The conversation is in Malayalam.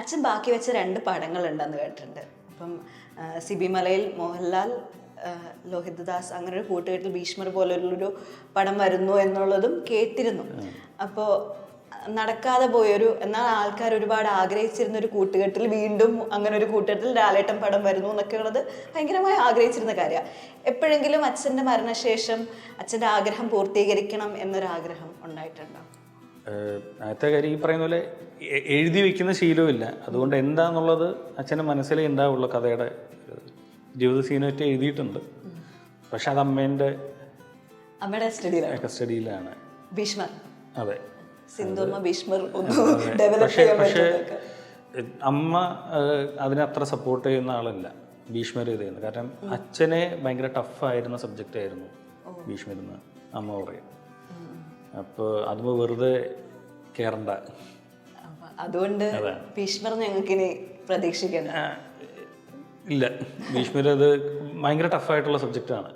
അച്ഛൻ ബാക്കി വെച്ച രണ്ട് പടങ്ങൾ ഉണ്ടെന്ന് കേട്ടിട്ടുണ്ട്. അപ്പം സിബിമലയിൽ മോഹൻലാൽ ലോഹിത് ലോഹിതദാസ് അങ്ങനെ ഒരു കൂട്ടുകെട്ടിൽ ഭീഷ്മർ പോലുള്ളൊരു പടം വരുന്നു എന്നുള്ളതും കേട്ടിരുന്നു. അപ്പോൾ നടക്കാതെ പോയൊരു എന്നാൽ ആൾക്കാർ ഒരുപാട് ആഗ്രഹിച്ചിരുന്ന ഒരു കൂട്ടുകെട്ടിൽ വീണ്ടും അങ്ങനെ ഒരു കൂട്ടുകെട്ടിൽ ലാലേട്ടൻ പടം വരുന്നു എന്നൊക്കെ ഉള്ളത് ഭയങ്കരമായി ആഗ്രഹിച്ചിരുന്ന കാര്യമാണ് എപ്പോഴെങ്കിലും അച്ഛന്റെ മരണശേഷം അച്ഛന്റെ ആഗ്രഹം പൂർത്തീകരിക്കണം എന്നൊരാഗ്രഹം ഉണ്ടായിട്ടുണ്ടോ? ആദ്യത്തെ കാര്യം ഈ പറയുന്ന പോലെ എഴുതി വെക്കുന്ന ശീലമില്ല അതുകൊണ്ട് എന്താന്നുള്ളത് അച്ഛന്റെ മനസ്സിലേ ഉണ്ടാവുള്ളൂ കഥയുടെ ജീവിത സീനൊക്കെ എഴുതിയിട്ടുണ്ട്. പക്ഷെ അത് അമ്മേന്റെ അമ്മയുടെ സ്റ്റഡിയിലാണ് കസ്റ്റഡിയിലാണ് ഭീഷ്മർ. അതെ. ഭീഷ്മർ പക്ഷേ പക്ഷേ അമ്മ അതിനത്ര അതിനെ അത്ര സപ്പോർട്ട് ചെയ്യുന്ന ആളല്ല ഭീഷ്മർ ഇത് ചെയ്യുന്നത് കാരണം അച്ഛനെ ഭയങ്കര ടഫായിരുന്ന സബ്ജക്റ്റ് ആയിരുന്നു ഭീഷ്മരുന്ന് അമ്മ പറയും അപ്പോൾ അത് വെറുതെ കയറണ്ട അതുകൊണ്ട് ഭീഷ്മർ ഞങ്ങൾക്ക് ഇനി പ്രതീക്ഷിക്കണം ഇല്ല. ഭീഷ്മർ അത് ഭയങ്കര ടഫായിട്ടുള്ള സബ്ജക്റ്റാണ്